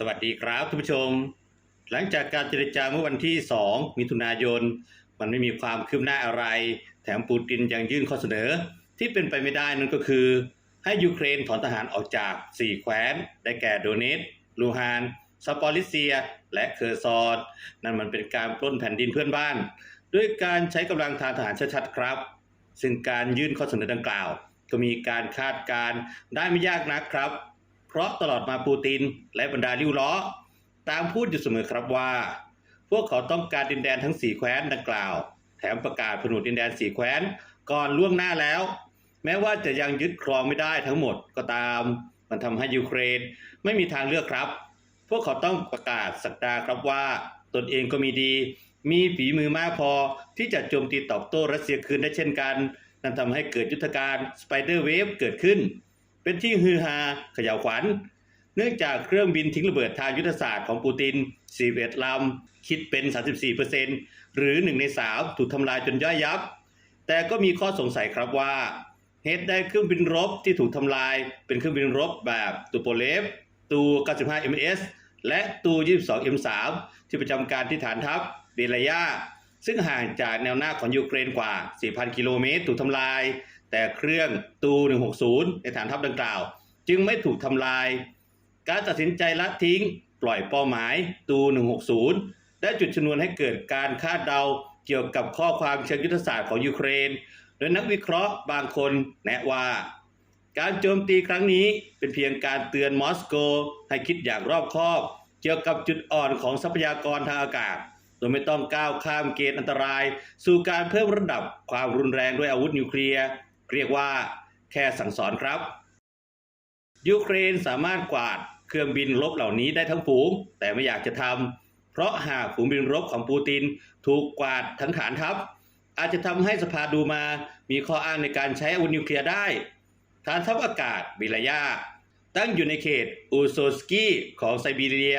สวัสดีครับท่านผู้ชม หลังจากการเจรจาเมื่อวันที่ 2 มิถุนายน มันไม่มีความคืบหน้าอะไร แถมปูตินยังยื่นข้อเสนอ ที่เป็นไปไม่ได้นั่นก็คือ ให้ยูเครนถอนทหารออกจาก 4 แคว้น ได้แก่โดเนตลูฮานซาปอริเซีย และเคอร์ซอนนั่นมันเป็นการปล้นแผ่นดินเพื่อนบ้าน ด้วยการใช้กำลังทางทหารชัดๆครับ ซึ่งการยื่นข้อเสนอดังกล่าว ก็มีการคาดการได้ไม่ยากนักครับ ราะตลอดมาปูตินและบรรดาลิ้วล้อตางพูดอยู่เสมอครับว่า พวกเขาต้องการดินแดนทั้งสี่แคว้นดังกล่าว แถมประกาศผนวกดินแดนสี่แคว้นก่อนล่วงหน้าแล้ว แม้ว่าจะยังยึดครองไม่ได้ทั้งหมดก็ตาม มันทำให้ยูเครนไม่มีทางเลือกครับ พวกเขาต้องประกาศสักดาครับว่า ตนเองก็มีดี มีฝีมือมากพอที่จะโจมตีตอบโต้รัสเซียคืนได้เช่นกัน นั่นทำให้เกิดยุทธการสไปเดอร์เวฟเกิดขึ้น เป็นที่ฮือฮาเขย่าวขวัญ เนื่องจากเครื่องบินทิ้งระเบิดทางยุทธศาสตร์ของปูติน 41 ลำ คิดเป็น 34%หรือ 1 ใน 3 ถูกทำลายจนย่อยยับ แต่ก็มีข้อสงสัยครับว่าเหตุใดเครื่องบินรบที่ถูกทำลาย เป็นเครื่องบินรบแบบตูโปเลฟตู 95 ms และตู 22 m3 ที่ประจำการที่ฐานทัพเบลายาซึ่งห่างจากแนวหน้าของยูเครนกว่า 4,000 กิโลเมตร ถูกทำลาย แต่เครื่องตู 160 ในฐานทัพดังกล่าว จึงไม่ถูกทำลาย การตัดสินใจละทิ้ง ปล่อยเป้าหมายตู 160 ได้จุดชนวนให้เกิดการคาดเดาเกี่ยวกับข้อความเชิงยุทธศาสตร์ของยูเครน โดยนักวิเคราะห์บางคนแนะว่า การโจมตีครั้งนี้เป็นเพียงการเตือนมอสโก ให้คิดอย่างรอบคอบ เกี่ยวกับจุดอ่อนของทรัพยากรทางอากาศโดยไม่ต้องก้าวข้ามเกณฑ์อันตราย สู่การเพิ่มระดับความรุนแรงด้วยอาวุธนิวเคลียร์ เรียกว่าแค่สั่งสอนครับ ยูเครนสามารถกวาดเครื่องบินรบเหล่านี้ได้ทั้งฝูง แต่ไม่อยากจะทำเพราะหากฝูงบินรบของปูตินถูกกวาดทั้งฐานทัพ อาจจะทำให้สภาดูมามีข้ออ้างในการใช้อาวุธนิวเคลียร์ได้ฐานทัพอากาศบิลายาตั้งอยู่ในเขตอูโซสกี้ของไซบีเรีย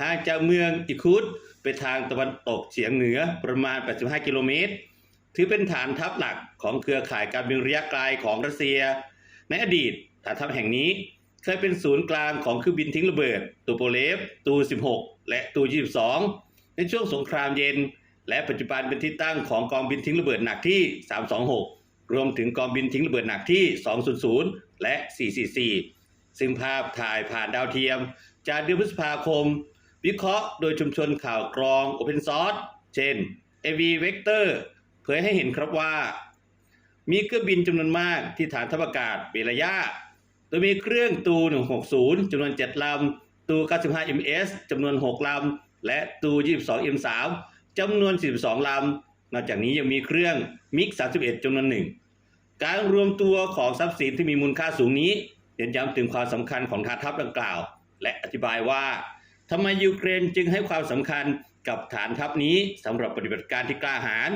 ห่างจากเมืองอิคุดไปทางตะวันตกเฉียงเหนือประมาณ 85 กิโลเมตร ถือเป็นฐานทัพหลักของเครือข่ายการบินระยะไกลของรัสเซีย ในอดีตฐานทัพแห่งนี้เคยเป็นศูนย์กลางของเครื่องบินทิ้งระเบิด ตูโปเลฟ ตู 16 และตู 22 ในช่วงสงครามเย็น และปัจจุบันเป็นที่ตั้งของกองบินทิ้งระเบิดหนักที่ 326 รวมถึงกองบินทิ้งระเบิดหนักที่ 200 และ 444 ซึ่งภาพถ่ายผ่านดาวเทียม จากเดือนพฤษภาคม วิเคราะห์โดยชุมชนข่าวกรอง Open Source เช่น AV Vector เผยให้เห็นครับว่า มีเครื่องบินจำนวนมากที่ฐานทัพอากาศเบลยาโดยมีเครื่องตู 160จำนวน 7 ลำ ตู 95 ms จำนวน 6 ลำ และตู 22 m3 จำนวน 42 ลำ นอกจากนี้ยังมีเครื่องมิก 31จำนวนหนึ่ง การรวมตัวของทรัพย์สินที่มีมูลค่าสูงนี้เน้นย้ำถึงความสำคัญของฐานทัพดังกล่าว และอธิบายว่าทำไมยูเครนจึงให้ความสำคัญกับฐานทัพนี้สำหรับปฏิบัติการที่กล้าหาญ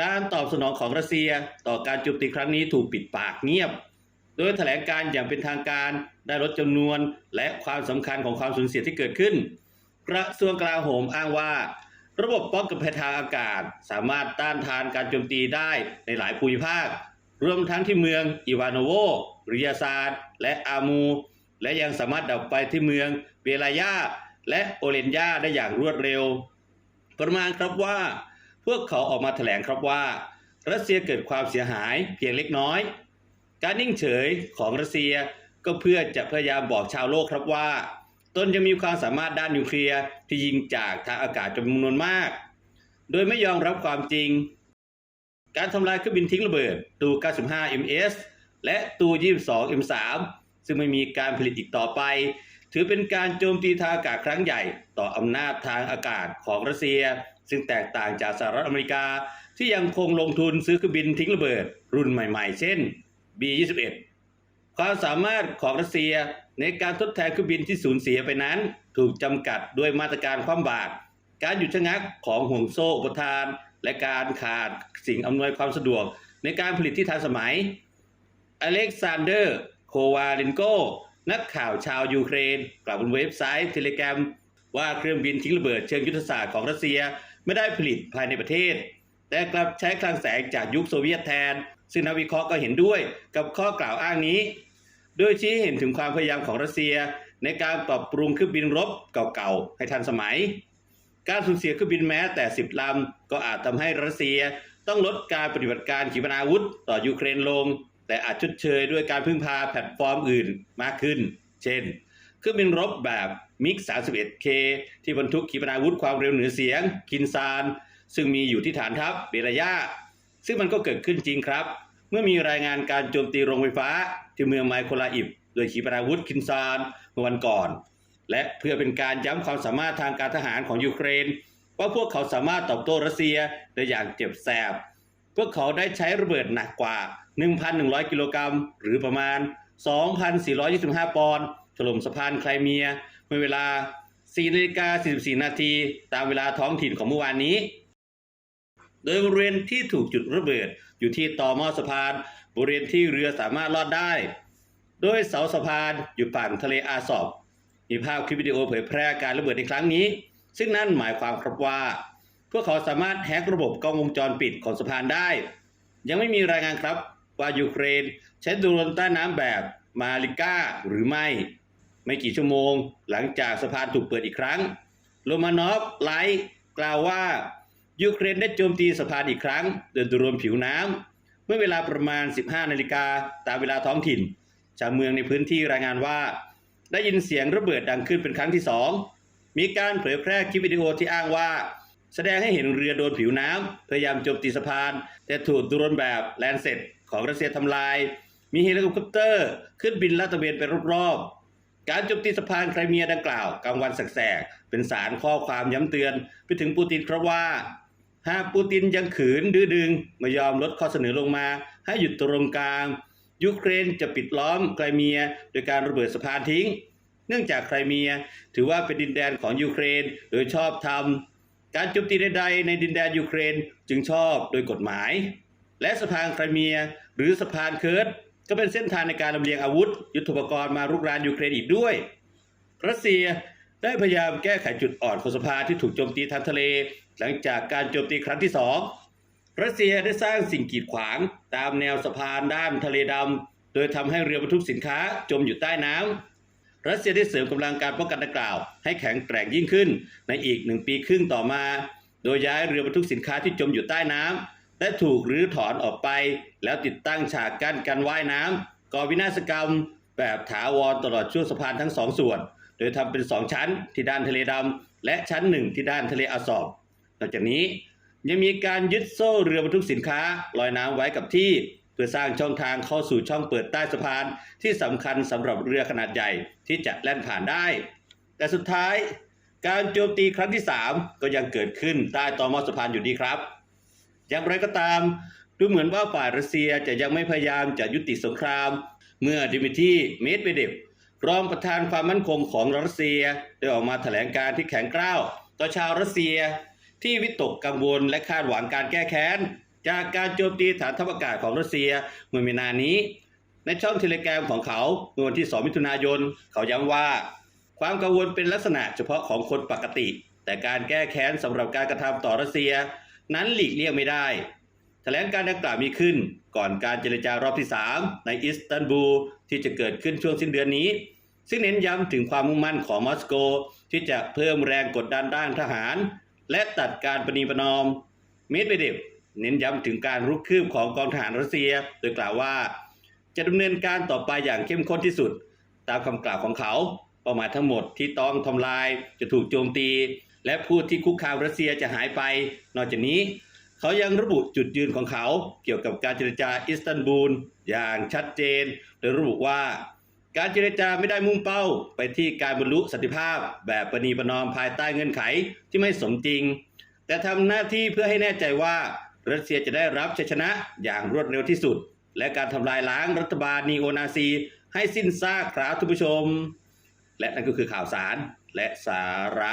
การตอบสนองของรัสเซียต่อการโจมตีครั้งนี้ถูกปิดปากเงียบ โดยแถลงการอย่างเป็นทางการได้ลดจำนวนและความสำคัญของความสูญเสียที่เกิดขึ้น กระทรวงกลาโหมอ้างว่า ระบบป้องกันภัยทางอากาศ สามารถต้านทานการโจมตีได้ในหลายภูมิภาค รวมทั้งที่เมืองอิวานโวริยาซาดและอามู และยังสามารถดับไฟที่เมืองเบลายาและโอเลนยาได้อย่างรวดเร็ว ประมาณครับว่า พวกเขาออกมาแถลงครับว่า รัสเซียเกิดความเสียหายเพียงเล็กน้อย การนิ่งเฉยของรัสเซียก็เพื่อจะพยายามบอกชาวโลกครับว่า ตนยังมีความสามารถด้านนิวเคลียร์ที่ยิงจากทางอากาศจำนวนมาก โดยไม่ยอมรับความจริง การทำลายเครื่องบินทิ้งระเบิดตู 95 ms และตู 22 m3 ซึ่งไม่มีการผลิตอีกต่อไป ถือเป็นการโจมตีทางอากาศครั้งใหญ่ต่ออำนาจทางอากาศของรัสเซีย ซึ่งแตกต่างจากสหรัฐอเมริกาที่ยังคงลงทุนซื้อเครื่องบินทิ้งระเบิดรุ่นใหม่ๆ เช่น B-21 ความสามารถของรัสเซียในการทดแทนเครื่องบินที่สูญเสียไปนั้น ถูกจำกัดด้วยมาตรการคว่ำบาตรการหยุดชะงักของห่วงโซ่อุปทาน และการขาดสิ่งอำนวยความสะดวกในการผลิตที่ทันสมัย อเล็กซานเดอร์ โควาเลนโก นักข่าวชาวยูเครน กล่าวบนเว็บไซต์เทเลกรมว่าเครื่องบินทิ้งระเบิดเชิงยุทธศาสตร์ของรัสเซีย ไม่ได้ผลิตภายในประเทศ แต่กลับใช้คลังแสงจากยุคโซเวียตแทน ซึ่งนักวิเคราะห์ก็เห็นด้วยกับข้อกล่าวอ้างนี้ โดยชี้เห็นถึงความพยายามของรัสเซีย ในการปรับปรุงเครื่องบินรบเก่าๆให้ทันสมัย การสูญเสียเครื่องบินแม้แต่10ลำก็อาจทำให้รัสเซียต้องลดการปฏิบัติการขีปนาวุธ ต่อยูเครนลง แต่อาจชดเชยด้วยการพึ่งพาแพลตฟอร์มอื่นมากขึ้น เช่น เครื่องบินรบแบบ มิก 31K ที่บรรทุกขีปนาวุธความเร็วเหนือเสียง คินซาน ซึ่งมีอยู่ที่ฐานทัพเบรยาซึ่งมันก็เกิดขึ้นจริงครับ เมื่อมีรายงานการโจมตีโรงไฟฟ้า ที่เมืองไมโครลาอิบโดยขีปนาวุธคินซานเมื่อวันก่อน และเพื่อเป็นการย้ำความสามารถทางการทหารของยูเครน ว่าพวกเขาสามารถตอบโต้รัสเซียได้อย่างเจ็บแสบ พวกเขาได้ใช้ระเบิดหนักกว่า 1,100 กิโลกรัมหรือประมาณ 2,425 ปอนด์ ถล่มสะพานไครเมียเมื่อเวลา4นาฬิกา44 นาที ตามเวลาท้องถิ่นของเมื่อวานนี้ โดยบริเวณที่ถูกจุดระเบิดอยู่ที่ต่อหม้อสะพานบริเวณที่เรือสามารถลอดได้ โดยเสาสะพานอยู่ฝั่งทะเลอาซอบ มีภาพคลิปวิดีโอเผยแพร่การระเบิดในครั้งนี้ ซึ่งนั่นหมายความครับว่า พวกเขาสามารถแฮกระบบกล้องวงจรปิดของสะพานได้ ยังไม่มีรายงานครับว่ายูเครนใช้โดรนใต้น้ำแบบมาลิก้าหรือไม่ ไม่กี่ชั่วโมง หลังจากสะพานถูกเปิดอีกครั้ง โรมานอฟไลท์กล่าวว่ายูเครนได้โจมตีสะพานอีกครั้งโดยโดรนผิวน้ำเมื่อเวลาประมาณ 15 นาฬิกาตามเวลาท้องถิ่น ชาวเมืองในพื้นที่รายงานว่า ได้ยินเสียงระเบิดดังขึ้นเป็นครั้งที่สองมีการเผยแพร่คลิปวิดีโอที่อ้างว่า แสดงให้เห็นเรือโดนผิวน้ำพยายามโจมตีสะพาน แต่ถูกโดรนแบบแลนเซ็ตของรัสเซียทำลาย มีเฮลิคอปเตอร์ ขึ้นบินลาดตระเวนไปรอบๆ การโจมตีสะพานไครเมียดังกล่าวกลางวันแสกๆเป็นสารข้อความย้ำเตือนไปถึงปูตินครับว่า หากปูตินยังขืนดื้อดึงไม่ยอมลดข้อเสนอลงมา ให้หยุดตรงกลาง ยูเครนจะปิดล้อมไครเมีย โดยการระเบิดสะพานทิ้ง เนื่องจากไครเมีย ถือว่าเป็นดินแดนของยูเครนโดยชอบธรรมการโจมตีใดๆในดินแดนยูเครนจึงชอบโดยกฎหมาย และสะพานไครเมีย หรือสะพานเคิร์ด ก็เป็นเส้นทางในการลำเลียงอาวุธ ยุทโธปกรณ์มารุกรานยูเครนอีกด้วย รัสเซียได้พยายามแก้ไขจุดอ่อนของสะพานที่ถูกโจมตีทางทะเล หลังจากการโจมตีครั้งที่สองรัสเซียได้สร้างสิ่งกีดขวาง ตามแนวสะพานด้านทะเลดำ โดยทำให้เรือบรรทุกสินค้าจมอยู่ใต้น้ำรัสเซียได้เสริมกำลังการป้องกันดังกล่าว ให้แข็งแกร่งยิ่งขึ้นในอีกหนึ่งปีครึ่งต่อมา โดยย้ายเรือบรรทุกสินค้าที่จมอยู่ใต้น้ำ และถูกรื้อถอนออกไป แล้วติดตั้งฉากกั้นกันว่ายน้ำก่อวินาศกรรม แบบถาวรตลอดช่วงสะพานทั้งสองส่วน โดยทำเป็นสองชั้นที่ด้านทะเลดำและชั้นหนึ่งที่ด้านทะเลอาซอบนอกจากนี้ยังมีการยึดโซ่เรือบรรทุกสินค้าลอยน้ำไว้กับที่ เพื่อสร้างช่องทางเข้าสู่ช่องเปิดใต้สะพาน ที่สำคัญสำหรับเรือขนาดใหญ่ที่จะแล่นผ่านได้ แต่สุดท้าย การโจมตีครั้งที่ 3 ก็ยังเกิดขึ้นใต้ตอมอสะพานอยู่ดีครับ อย่างไรก็ตาม ดูเหมือนว่าฝ่ายรัสเซียจะยังไม่พยายามจะยุติสงคราม เมื่อดิมิทีเมดเวเดฟรองประธานความมั่นคงของรัสเซียได้ออกมาแถลงการที่แข็งกร้าวต่อชาวรัสเซีย ที่วิตกกังวลและคาดหวังการแก้แค้น จากการโจมตีฐานทัพอากาศของรัสเซียเมื่อมีนานี้ ในช่องเทเลแกรมของเขาเมื่อวันที่ 2 มิถุนายน เขาย้ำว่า ความกังวลเป็นลักษณะเฉพาะของคนปกติ แต่การแก้แค้นสำหรับการกระทำต่อรัสเซีย นั้นหลีกเลี่ยงไม่ได้แถลงการดังกล่าวมีขึ้น ก่อนการเจรจารอบที่ 3 ในอิสตันบูลที่จะเกิดขึ้นช่วงสิ้นเดือนนี้ ซึ่งเน้นย้ำถึงความมุ่งมั่นของมอสโก ที่จะเพิ่มแรงกดดันด้านทหาร และตัดการประนีประนอมเมดเวเดฟเน้นย้ำถึงการรุกคืบของกองทหารรัสเซีย โดยกล่าวว่า จะดำเนินการต่อไปอย่างเข้มข้นที่สุด ตามคำกล่าวของเขาเป้าหมายทั้งหมดที่ต้องทำลายจะถูกโจมตี และผู้ที่คุกคามรัสเซียจะหายไป นอกจากนี้ เขายังระบุจุดยืนของเขาเกี่ยวกับการเจรจาอิสตันบูลอย่างชัดเจน โดยระบุว่า การเจรจาไม่ได้มุ่งเป้า ไปที่การบรรลุสันติภาพ แบบประนีประนอมภายใต้เงื่อนไขที่ไม่สมจริง แต่ทำหน้าที่เพื่อให้แน่ใจว่ารัสเซียจะได้รับชัยชนะอย่างรวดเร็วที่สุด และการทำลายล้างรัฐบาลนีโอนาซี ให้สิ้นซากครับท่านผู้ชม และนั่นก็คือข่าวสารและสาระ